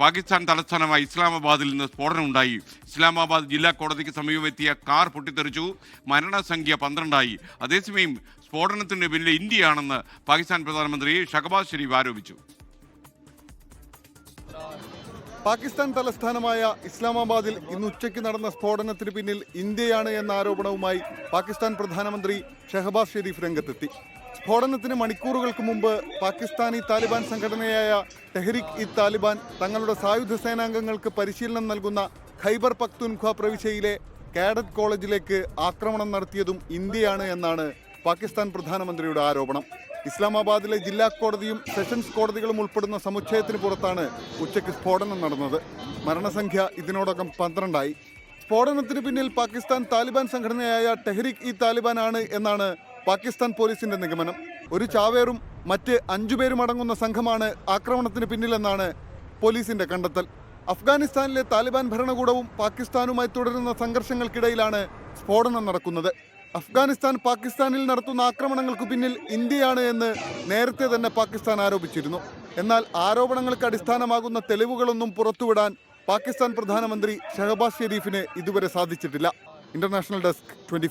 പാകിസ്ഥാൻ തലസ്ഥാനമായ ഇസ്ലാമാബാദിൽ നിന്ന് സ്ഫോടനം ഉണ്ടായി ഇസ്ലാമാബാദ് ജില്ലാ കോടതിക്ക് സമീപമെത്തിയ കാർ പൊട്ടിത്തെറിച്ചു. മരണസംഖ്യ പന്ത്രണ്ടായി. അതേസമയം സ്ഫോടനത്തിന് പിന്നിൽ ഇന്ത്യയാണെന്ന് പാകിസ്ഥാൻ പ്രധാനമന്ത്രി ഷഹബാസ് ഷെരീഫ് ആരോപിച്ചു. പാകിസ്ഥാൻ തലസ്ഥാനമായ ഇസ്ലാമാബാദിൽ ഇന്ന് ഉച്ചയ്ക്ക് നടന്ന സ്ഫോടനത്തിന് പിന്നിൽ ഇന്ത്യയാണ് എന്ന ആരോപണവുമായി പാകിസ്ഥാൻ പ്രധാനമന്ത്രി ഷെഹബാസ് ഷെരീഫ് രംഗത്തെത്തി. സ്ഫോടനത്തിന് മണിക്കൂറുകൾക്ക് മുമ്പ് പാകിസ്ഥാനി താലിബാൻ സംഘടനയായ ടെഹ്രിക് ഇ താലിബാൻ തങ്ങളുടെ സായുധ സേനാംഗങ്ങൾക്ക് പരിശീലനം നൽകുന്ന ഖൈബർ പക്തുൻഖ പ്രവിശ്യയിലെ കാഡറ്റ് കോളേജിലേക്ക് ആക്രമണം നടത്തിയതും ഇന്ത്യയാണ് എന്നാണ് പാകിസ്ഥാൻ പ്രധാനമന്ത്രിയുടെ ആരോപണം. ഇസ്ലാമാബാദിലെ ജില്ലാ കോടതിയും സെഷൻസ് കോടതികളും ഉൾപ്പെടുന്ന സമുച്ചയത്തിന് പുറത്താണ് ഉച്ചയ്ക്ക് സ്ഫോടനം നടന്നത്. മരണസംഖ്യ ഇതിനോടകം പന്ത്രണ്ടായി. സ്ഫോടനത്തിന് പിന്നിൽ പാകിസ്ഥാൻ താലിബാൻ സംഘടനയായ ടെഹ്രിക് ഇ താലിബാൻ ആണ് എന്നാണ് പാകിസ്ഥാൻ പോലീസിന്റെ നിഗമനം. ഒരു ചാവേറും മറ്റ് അഞ്ചുപേരും അടങ്ങുന്ന സംഘമാണ് ആക്രമണത്തിന് പിന്നിലെന്നാണ് പോലീസിന്റെ കണ്ടെത്തൽ. അഫ്ഗാനിസ്ഥാനിലെ താലിബാൻ ഭരണകൂടവും പാകിസ്ഥാനുമായി തുടരുന്ന സംഘർഷങ്ങൾക്കിടയിലാണ് സ്ഫോടനം നടക്കുന്നത്. അഫ്ഗാനിസ്ഥാൻ പാകിസ്ഥാനിൽ നടത്തുന്ന ആക്രമണങ്ങൾക്ക് പിന്നിൽ ഇന്ത്യയാണ് എന്ന് നേരത്തെ തന്നെ പാകിസ്ഥാൻ ആരോപിച്ചിരുന്നു. എന്നാൽ ആരോപണങ്ങൾക്ക് അടിസ്ഥാനമാകുന്ന തെളിവുകളൊന്നും പുറത്തുവിടാൻ പാകിസ്ഥാൻ പ്രധാനമന്ത്രി ഷഹബാസ് ഷെരീഫിന് ഇതുവരെ സാധിച്ചിട്ടില്ല. International desk twenty